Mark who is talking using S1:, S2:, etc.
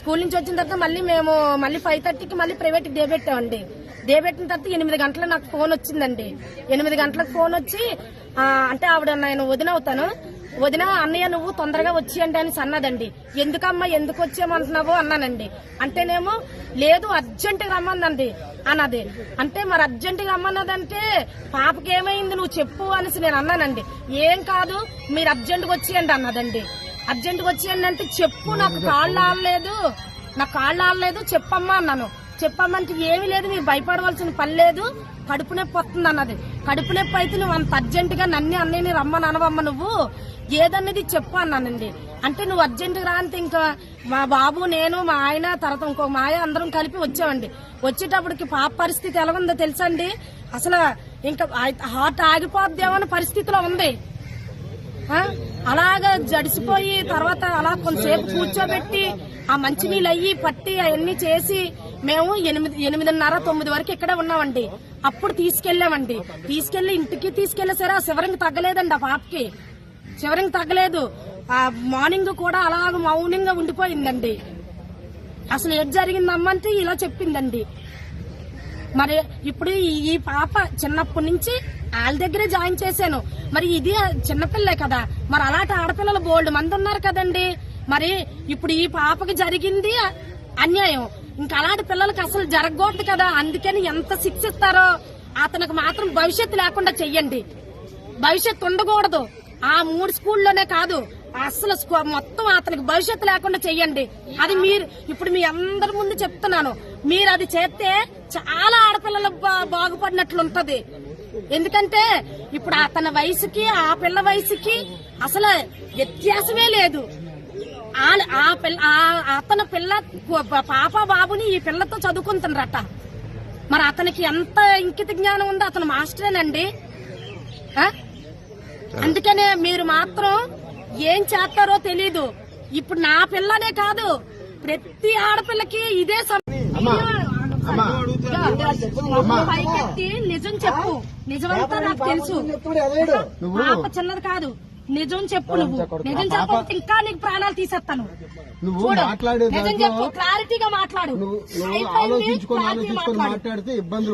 S1: School నుంచి వచ్చిన తర్వాత మళ్ళీ మేము మళ్ళీ ఫైవ్ థర్టీకి మళ్ళీ ప్రైవేట్ డే పెట్టామండి. డే పెట్టిన తర్వాత ఎనిమిది గంటల నాకు ఫోన్ వచ్చిందండి. ఎనిమిది గంటలకు ఫోన్ వచ్చి అంటే ఆవిడ నేను వదిన అవుతాను. వదిన అన్నయ్య నువ్వు తొందరగా వచ్చి అంటే అని అన్నదండి. ఎందుకమ్మా ఎందుకు వచ్చేయమంటున్నావు అన్నానండి. అంటేనేమో లేదు అర్జెంటుగా గా అన్నది. అంటే మరి అర్జెంటుగా రమ్మన్నదంటే పాపకి ఏమైంది? నువ్వు చెప్పు అనేసి నేను అన్నానండి. ఏం కాదు మీరు అర్జెంటుగా వచ్చేయండి అన్నదండి. అర్జెంట్ వచ్చేయండి అంటే చెప్పు నాకు కాళ్ళు ఆడలేదు. నాకు కాళ్ళు ఆడలేదు చెప్పమ్మా అన్నాను. చెప్పమ్మంటే ఏమీ లేదు మీరు భయపడవలసిన పని లేదు. కడుపు నొప్పి వస్తుంది అన్నది. కడుపు నొప్పి అయితే నువ్వు అంత అర్జెంట్గా నన్ను అన్నయ్యని రమ్మని అనవమ్మ నువ్వు. ఏదన్నది చెప్పు అన్నానండి. అంటే నువ్వు అర్జెంట్ రా ఇంకా మా బాబు నేను మా ఆయన తర్వాత ఇంకో మా ఆయన అందరం కలిపి వచ్చామండి. వచ్చేటప్పటికి పాప పరిస్థితి ఎలా ఉందో తెలుసండి అసలు ఇంకా హార్ట్ ఆగిపోద్దేమో అనే పరిస్థితిలో ఉంది. అలాగా జడిసిపోయి తర్వాత అలా కొంతసేపు కూర్చోబెట్టి ఆ మంచినీళ్ళు అయ్యి పట్టి అవన్నీ చేసి మేము ఎనిమిది ఎనిమిదిన్నర తొమ్మిది వరకు ఇక్కడే ఉన్నామండి. అప్పుడు తీసుకెళ్ళామండి తీసుకెళ్ళి ఇంటికి తీసుకెళ్ళే సరే ఆ శివరంగి తగ్గలేదండి ఆ పాపకి. శివరంగి తగ్గలేదు. ఆ మార్నింగ్ కూడా అలాగ మౌనంగా ఉండిపోయిందండి. అసలు ఏం జరిగిందమ్మంటే ఇలా చెప్పిందండి. మరి ఇప్పుడు ఈ- పాప చిన్నప్పటి నుంచి వాళ్ళ దగ్గరే జాయిన్ చేశాను. మరి ఇది చిన్నపిల్లే కదా. మరి అలాంటి ఆడపిల్లలు బోల్డ్ మంది ఉన్నారు కదండి. మరి ఇప్పుడు ఈ పాపకి జరిగింది అన్యాయం. ఇంకా అలాంటి పిల్లలకి అసలు జరగకూడదు కదా. అందుకని ఎంత శిక్షిస్తారో అతనికి మాత్రం భవిష్యత్తు లేకుండా చెయ్యండి. భవిష్యత్తు ఉండకూడదు. ఆ మూడు స్కూల్లోనే కాదు. అసలు మొత్తం అతనికి భవిష్యత్తు లేకుండా చెయ్యండి. అది మీరు ఇప్పుడు మీ అందరి ముందు చెప్తున్నాను. మీరు అది చేస్తే చాలా ఆడపిల్లలు బా- బాగుపడినట్లు ఉంటది ఎందుకంటే ఇప్పుడు అతని వయసుకి ఆ పిల్ల వయసుకి అసలు వ్యత్యాసమే లేదు. ఆ- ఆ పిల్ల ఆ- అతని పిల్ల పాప బాబుని ఈ పిల్లతో చదువుకుంటున్నారట మరి అతనికి ఎంత ఇంకిత జ్ఞానం ఉందో అతను మాస్టరేనండి? అందుకనే మీరు మాత్రం ఏం చేస్తారో తెలీదు. ఇప్పుడు నా పిల్లనే కాదు ప్రతి ఆడపిల్లకి ఇదే పైకెత్తి నిజం చెప్పు. నిజమంతా నాకు తెలుసు. పాప చిన్నది కాదు. నిజం చెప్పు నువ్వు. నిజం చెప్పకపోతే ఇంకా నీకు ప్రాణాలు తీసేస్తాను. చూడు. నిజం చెప్పు క్లారిటీగా మాట్లాడు.
S2: మాట్లాడితే ఇబ్బంది